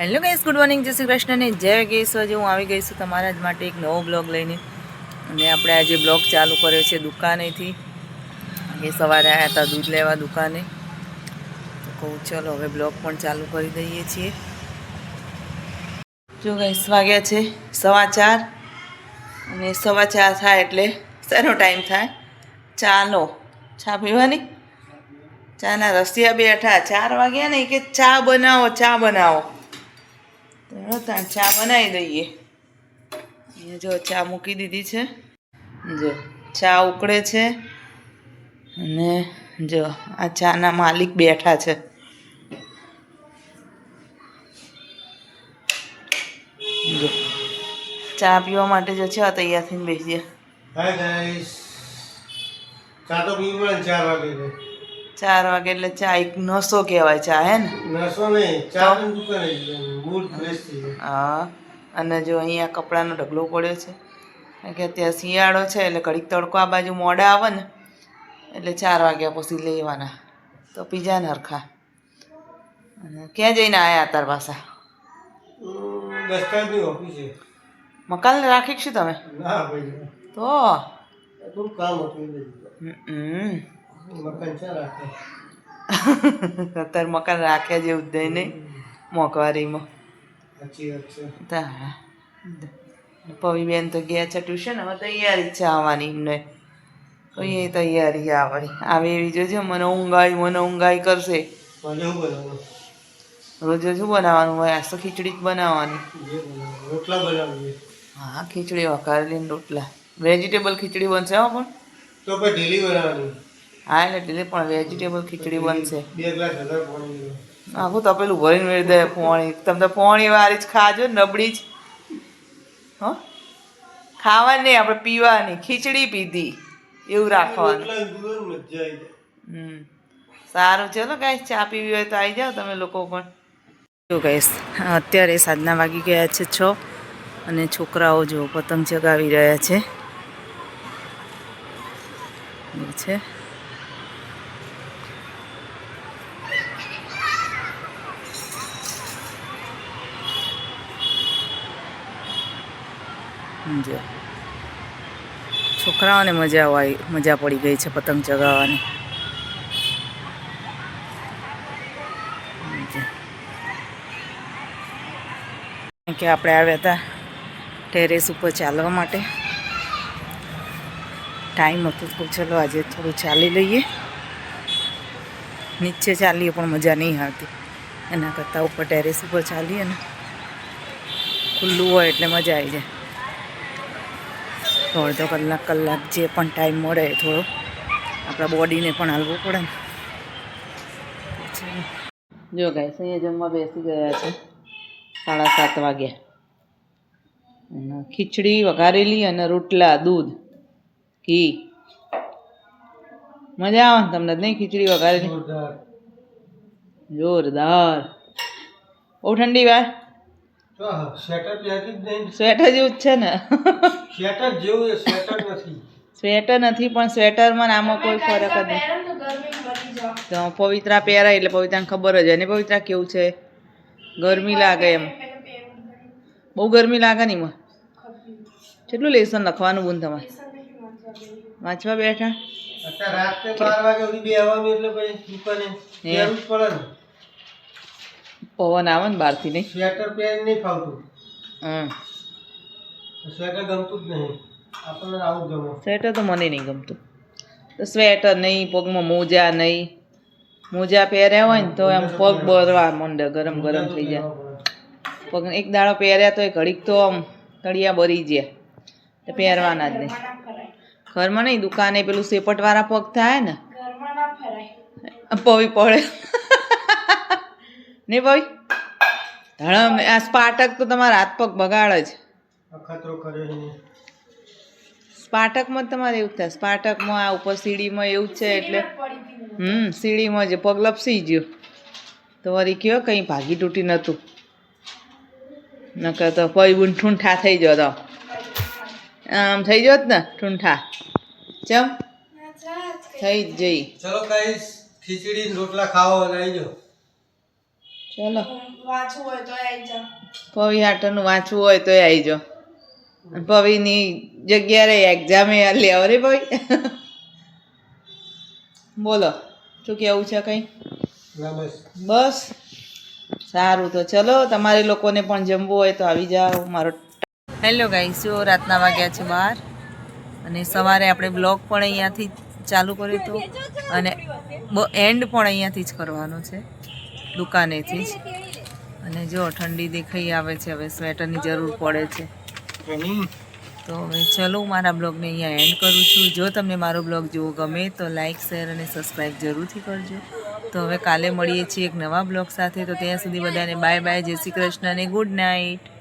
Hello guys good morning જય શ્રી કૃષ્ણ ને જય ગેસ આજે હું આવી ગઈ છું તમારા જ માટે એક નવો બ્લોગ લઈને. અને આપણે આજે બ્લોગ ચાલુ કર્યો છે દુકાનેથી. એ સવારે આવ્યા હતા દૂધ લેવા દુકાને. તો કહું, ચલો, હવે બ્લોગ પણ ચાલુ કરી દઈએ છીએ. જો ગાઈસ વાગ્યા છે સવા ચાર. અને સવા ચાર થાય એટલે શેનો ટાઈમ થાય? ચાનો. ચા પીવાની? ચાના રસિયા બેઠા. ચાર વાગ્યા ને કે ચા બનાવો ચા બનાવો. ત્યાં ચા બનાવી દઈએ. અહીંયા જો ચા મૂકી દીધી છે. જો ચા ઉકળે છે. અને જો આ ચાના માલિક બેઠા છે. જો ચા પીવા માટે જો છે તૈયાર થઈને બેસીએ. હાય ગાઈસ ચા તો પીવી પડે ચાર વાગે ચાર વાગે એટલે ચા એક નસો કહેવાય ચા હે ને? નસો નહીં ચા દુકાને હા અને જો અહીંયા કપડાનો ઢગલો પડ્યો છે કારણ કે અત્યારે શિયાળો છે એટલે ઘડીક તડકો આ બાજુ મોડા આવે ને એટલે ચાર વાગ્યા પછી લેવાના. તો પીજા ને હરખા. અને ક્યાં જઈને આવ્યા તાર પાછા? મકાન રાખી છું તમે? તો? અત્યારે મકાન રાખ્યા જેવું જ નહીં મોંઘવારીમાં. સાચી વાત છે. તા પવીબેન તો ગયા છે ટ્યુશન હવે તૈયારી છે આવવાની એમને. તો એ તૈયારી આવડી આવે એવી જોજો મને ઊંઘાઈ મને ઊંઘાઈ કરશે. રોજ શું બનાવવાનું? હોય? આજ તો ખીચડી જ બનાવવાની. રોટલા બનાવીએ. હા ખીચડી વઘારેલી રોટલા. વેજીટેબલ ખીચડી બનશે હો પણ. તો પછી ઢીલી બનાવવાની. હા એટલે ઢીલી પણ વેજીટેબલ ખીચડી બનશે. બે ગ્લાસ પાણી. આખું તપેલું ભરીને મેળી દે પોણી તમે તો પોણી વાળી જ ખાજો નબળી જ. હો? ખાવાની આપણે પીવાની. ખીચડી પીધી. એવું રાખવાનું. હમ. સારું. ચલો કાંઈ ચા પીવી હોય તો આવી જાઓ તમે લોકો પણ. જો ગાઈસ અત્યારે સાંજના વાગી ગયા છે છ અને છોકરાઓ જો પતંગ ચગાવી રહ્યા છે. છે. જો છોકરાઓને મજા આવી મજા પડી ગઈ છે પતંગ ચગાવવાની. કે આપણે આવ્યા હતા ટેરેસ ઉપર ચાલવા માટે. ટાઈમ હતો તો ચલો આજે થોડું ચાલી લઈએ. નીચે ચાલીએ પણ મજા નહીં આવતી. એના કરતાં ઉપર ટેરેસ ઉપર ચાલીએ ને. ખુલ્લું હોય એટલે મજા આવી જાય. તો અડધો કલાક કલાક જે પણ ટાઈમ મળે થોડો આપણા બોડીને પણ હાલવું પડે ને. જો ગાઈસ અહીંયા જમવા બેસી ગયા છે સાડા સાત વાગ્યા અને ખીચડી વઘારેલી અને રોટલા દૂધ ઘી. મજા આવે ને તમને જ નહીં ખીચડી વઘારેલી? જોરદાર. જોરદાર. બહુ ઠંડી વાર તો સ્વેટર પહેરતી જ નહીં. સ્વેટર જેવું જ છે ને? સ્વેટર જેવું એ સ્વેટર નથી. સ્વેટર નથી પણ સ્વેટરમાં આમાં કોઈ ફરક જ નહીં. તો પવિત્રા પહેરાય એટલે પવિત્રાને ખબર જ હોય. ને પવિત્રા કેવું છે? ગરમી લાગે એમ. બહુ ગરમી લાગે ને એમાં? કેટલું લેસન લખવાનું બુન તમારે? વાંચવા બેઠા? રાત્રે બાર વાગે સુધી બેહવાનું એટલે પછી પડે ને. પવન આવે ને બહારથી નહીં? સ્વેટર પહેરી નહીં ફાવતું. હમ. સ્વેટર ગમતું જ નહીં. આપણને આવું ગમે. સ્વેટર તો મને નહીં ગમતું. તો સ્વેટર નહીં પગમાં મોજા નહીં. મોજા પહેર્યા હોય ને તો એમ પગ બરવા માંડે ગરમ ગરમ થઈ જાય. પગ એક દાડો પહેર્યા તો એ ઘડીક તો આમ તળિયા બરી જાય. તો પહેરવાના જ નહીં. ઘરમાં નહીં દુકાને પેલું સેપટવાળા પગ થાય ને. પવી પડે. નહીં ભાઈ? ધણમ આ સ્પાટક તો તમારા હાથ પગ બગાડે જ. અખતરો કરે છે. ને. સ્પાટકમાં જ તમારે એવું થાય. સ્પાટકમાં આ ઉપર સીડીમાં એવું છે એટલે હમ સીડીમાં જે પગ લપસી ગયો. તો વળી કયો કંઈ ભાગી તૂટી નહોતું. નકર તો પછી બુન ઠૂંઠા થઈ જતો આમ થઈ જોત ને ઠૂંઠા. ચમ? થઈ જ જઈ ચલો કઈ ખીચડી રોટલા ખાવા લઈ જાઓ. ચલો. વાંચવું હોય તો આવી જાઓ. પવી હાટરનું વાંચવું હોય તો આવી જાઓ. પવીની જગ્યાએ એક્ઝામે લેવો રે પવી. બોલો શું કેવું છે કંઈ? બસ. બસ. સારું તો ચલો તમારે લોકોને પણ જમવું હોય તો આવી જાઓ. મારો હેલો ગાઈ શું રાતના વાગ્યા છે બહાર અને સવારે આપણે બ્લોગ પણ અહીંયાથી ચાલુ કર્યું હતું અને એન્ડ પણ અહીંયાથી જ કરવાનો છે. દુકાનેથી જ. અને જો, ઠંડી દેખાઈ આવે છે, હવે સ્વેટરની જરૂર પડે છે. તો હવે ચલો મારા બ્લોગને અહીંયા એન્ડ કરું છું. જો તમને મારો બ્લોગ જોવો ગમે તો લાઇક શેર અને સબસ્ક્રાઈબ જરૂરથી કરજો. તો હવે કાલે મળીએ છીએ એક નવા બ્લોગ સાથે. તો ત્યાં સુધી બધાને બાય બાય જય શ્રી કૃષ્ણ અને ગુડ નાઇટ